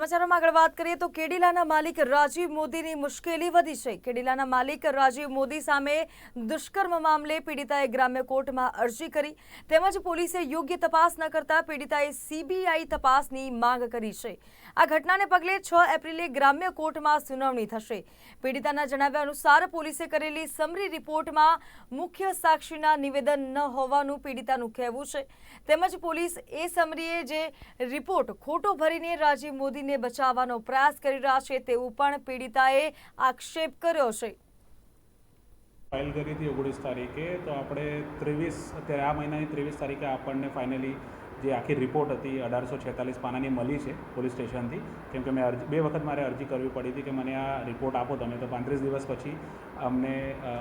સમાચારોમાં આગળ વાત કરીએ તો કેડિલાના માલિક રાજીવ મોદીની મુશ્કેલી વધી છે. કેડીલાના માલિક રાજીવ મોદી સામે દુષ્કર્મ મામલે પીડિતાએ ગ્રામ્ય કોર્ટમાં અરજી કરી. તેમજ પોલીસે યોગ્ય તપાસ ન કરતા પીડિતાએ સીબીઆઈ તપાસની માંગ કરી છે. આ ઘટનાને પગલે છ એપ્રિલે ગ્રામ્ય કોર્ટમાં સુનાવણી થશે. પીડિતાના જણાવ્યા અનુસાર પોલીસે કરેલી સમરી રિપોર્ટમાં મુખ્ય સાક્ષીના નિવેદન ન હોવાનું પીડિતાનું કહેવું છે. તેમજ પોલીસ એ સમરીએ જે રિપોર્ટ ખોટો ભરીને રાજીવ મોદીને બચાવવાનો પ્રયાસ કરી રહ્યા છે તેવું પણ પીડિતાએ આક્ષેપ કર્યો છે. ફાઇલ કરી હતી ઓગણીસ તારીખે, તો આપણે ત્રેવીસ, અત્યારે આ મહિનાની ત્રેવીસ તારીખે આપણને ફાઇનલી જે આખી રિપોર્ટ હતી, અઢારસો છેતાલીસ પાનાની મળી છે પોલીસ સ્ટેશનથી. કેમ કે મેં અરજી, બે વખત મારે અરજી કરવી પડી હતી કે મને આ રિપોર્ટ આપો તમે. તો પાંત્રીસ દિવસ પછી અમને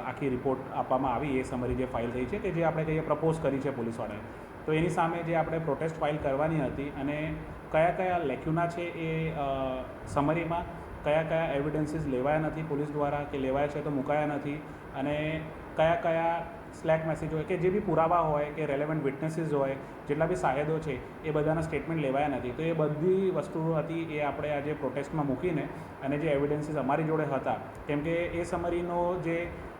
આખી રિપોર્ટ આપવામાં આવી. એ સમરી જે ફાઇલ થઈ છે કે જે આપણે કહીએ પ્રપોઝ કરી છે પોલીસવાળાએ. તો એની સામે જે આપણે પ્રોટેસ્ટ ફાઇલ કરવાની હતી અને કયા કયા લેક્યુના છે એ સમરીમાં કયા કયા એવિડન્સીસ લેવાયા નથી પોલીસ દ્વારા કે લેવાયા છે તો મુકાયા નથી અને કયા કયા સ્લેક મેસેજ હોય કે જે બી પુરાવા હોય કે રેલેવન્ટ વિટનેસીસ હોય, જેટલા બી સાહેદો છે, એ બધાના સ્ટેટમેન્ટ લેવાયા નથી. તો એ બધી વસ્તુઓ હતી એ આપણે આજે પ્રોટેસ્ટમાં મૂકીને અને જે એવિડન્સીસ અમારી જોડે હતા, કેમ કે એ સમરીનો જે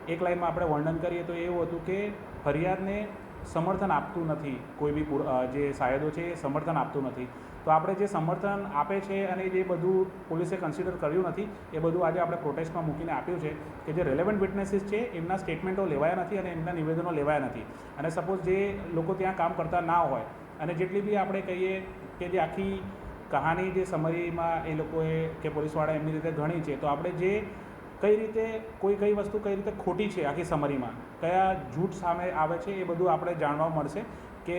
એક લાઈનમાં આપણે વર્ણન કરીએ તો એવું હતું કે ફરિયાદને સમર્થન આપતું નથી કોઈ બી જે સાહેદો છે એ સમર્થન આપતું નથી. તો આપણે જે સમર્થન આપે છે અને જે બધું પોલીસે કન્સિડર કર્યું નથી, એ બધું આજે આપણે પ્રોટેસ્ટમાં મૂકીને આપ્યું છે કે જે રેલેવન્ટ વિટનેસીસ છે, એમના સ્ટેટમેન્ટો લેવાયા નથી અને એમના નિવેદનો લેવાયા નથી. અને સપોઝ જે લોકો ત્યાં કામ કરતા ના હોય અને જેટલી બી આપણે કહીએ કે જે આખી કહાની જે સમરીમાં એ લોકોએ કે પોલીસવાળા એમની રીતે ઘણી છે, તો આપણે જે કઈ રીતે, કોઈ કઈ વસ્તુ કઈ રીતે ખોટી છે આખી સમરીમાં કયા જૂઠ સામે આવે છે એ બધું આપણે જાણવા મળશે કે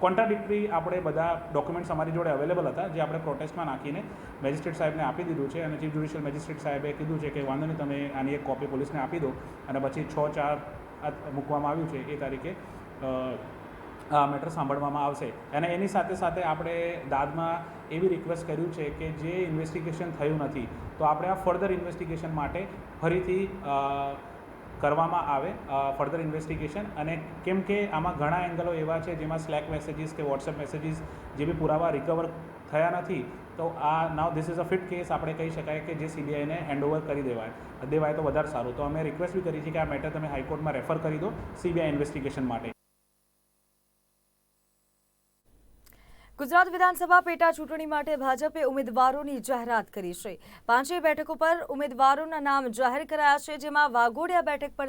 કોન્ટ્રાડિક્ટરી આપણે બધા ડોક્યુમેન્ટ્સ અમારી જોડે અવેલેબલ હતા જે આપણે પ્રોટેસ્ટમાં નાખીને મેજિસ્ટ્રેટ સાહેબને આપી દીધું છે અને ચીફ જ્યુડિશિયલ મેજિસ્ટ્રેટ સાહેબે કીધું છે કે વાંધો નહીં, તમે આની એક કોપી પોલીસને આપી દો અને પછી છ ચાર મૂકવામાં આવ્યું છે એ તારીખે મેટર સાંભળવામાં આવશે. અને એની સાથે સાથે આપણે દાદમાં એવી રિક્વેસ્ટ કર્યું છે કે જે ઇન્વેસ્ટિગેશન થયું નથી, તો આપણે આ ફર્ધર ઇન્વેસ્ટિગેશન માટે ફરીથી કરવામાં આવે ફર્ધર ઇન્વેસ્ટિગેશન અને કેમ કે આમાં ઘણા એંગલો એવા છે જેમાં સ્લેક મેસેજીસ કે વોટ્સએપ મેસેજીસ જે બી પુરાવા રિકવર થયા નથી, તો આ now this is a fit case આપણે કહી શકાય કે જે સીબીઆઈને હેન્ડઓવર કરી દેવાય દેવાય તો વધારે સારું. તો અમે રિક્વેસ્ટ બી કરી છે કે આ મેટર તમે હાઈકોર્ટમાં રેફર કરી દો સીબીઆઈ ઇન્વેસ્ટિગેશન માટે. ગુજરાત વિધાનસભા પેટા ચૂંટણી માટે ભાજપે ઉમેદવારોની જાહેરાત કરી છે. પાંચેય બેઠકો પર ઉમેદવારોના નામ જાહેર કરાયા છે, જેમાં વાઘોડિયા બેઠક પરથી